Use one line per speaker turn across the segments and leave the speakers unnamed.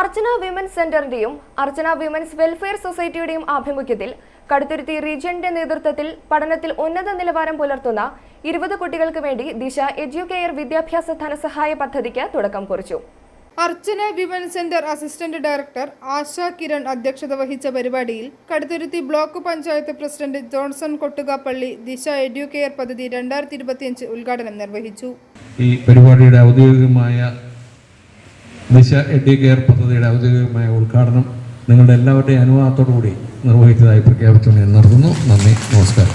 അർച്ചന women's സെന്ററിന്റെയും Archana women's welfare സൊസൈറ്റിയുടെയും ആഭിമുഖ്യത്തിൽ കടുത്തുരുത്തി റീജിയന്റെ നേതൃത്വത്തിൽ പഠനത്തിൽ ഉന്നത നിലവാരം പുലർത്തുന്ന ഇരുപത് കുട്ടികൾക്ക് വേണ്ടി ദിശ എഡ്യൂകെയർ വിദ്യാഭ്യാസ ധനസഹായ പദ്ധതിക്ക് തുടക്കം കുറിച്ചു.
Archana women centre assistant director Asha Kiran അധ്യക്ഷത വഹിച്ച പരിപാടിയിൽ Kaduthuruthy block panchayat president Johnson Kottukappally Disha Educare പദ്ധതി രണ്ടായിരത്തി ഇരുപത്തിയഞ്ച് ഉദ്ഘാടനം നിർവഹിച്ചു.
ഈ പരിപാടിയുടെ ഔദ്യോഗികമായ ദിശ എഡ്യൂ കെയർ പദ്ധതിയുടെ ഔദ്യോഗികമായ ഉദ്ഘാടനം നിങ്ങളുടെ എല്ലാവരുടെയും അനുവാദത്തോടുകൂടി നിർവഹിച്ചതായി പ്രഖ്യാപിച്ചുകൊണ്ട് നടത്തുന്നു നന്ദി. നമസ്കാരം.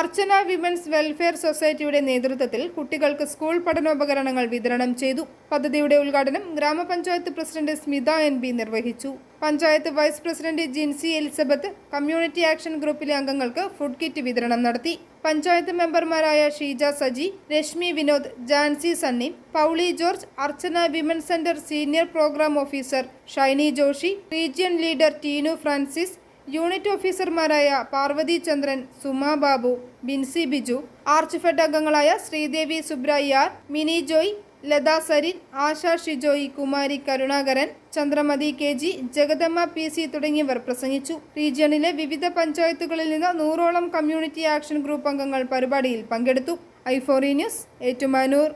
അർച്ചന വിമൻസ് വെൽഫെയർ സൊസൈറ്റിയുടെ നേതൃത്വത്തിൽ കുട്ടികൾക്ക് സ്കൂൾ പഠനോപകരണങ്ങൾ വിതരണം ചെയ്തു. പദ്ധതിയുടെ ഉദ്ഘാടനം ഗ്രാമപഞ്ചായത്ത് പ്രസിഡന്റ് സ്മിത എൻ നിർവഹിച്ചു. Panchayat vice president Jincy Elizabeth community action ഗ്രൂപ്പിലെ അംഗങ്ങൾക്ക് ഫുഡ് കിറ്റ് വിതരണം നടത്തി. പഞ്ചായത്ത് മെമ്പർമാരായ Sheeja Saji Reshmi Vinod Jancy Sunny Pauly George Archana women centre senior program officer Shiny Joshy region leader Teenu Francis unit ഓഫീസർമാരായ Parvathy Chandran Suma Babu Bincy Biju arch fed അംഗങ്ങളായ Sreedevi Subrayyar Mini Joy Latha Sarin Asha Shijoy Kumari Karunakaran Chandramathi K G Jagadamma P C തുടങ്ങിയവർ പ്രസംഗിച്ചു. റീജിയണിലെ വിവിധ പഞ്ചായത്തുകളിൽ നിന്ന് നൂറോളം community action group അംഗങ്ങൾ പരിപാടിയിൽ പങ്കെടുത്തു. ഐഫോറി ന്യൂസ് ഏറ്റുമാനൂർ.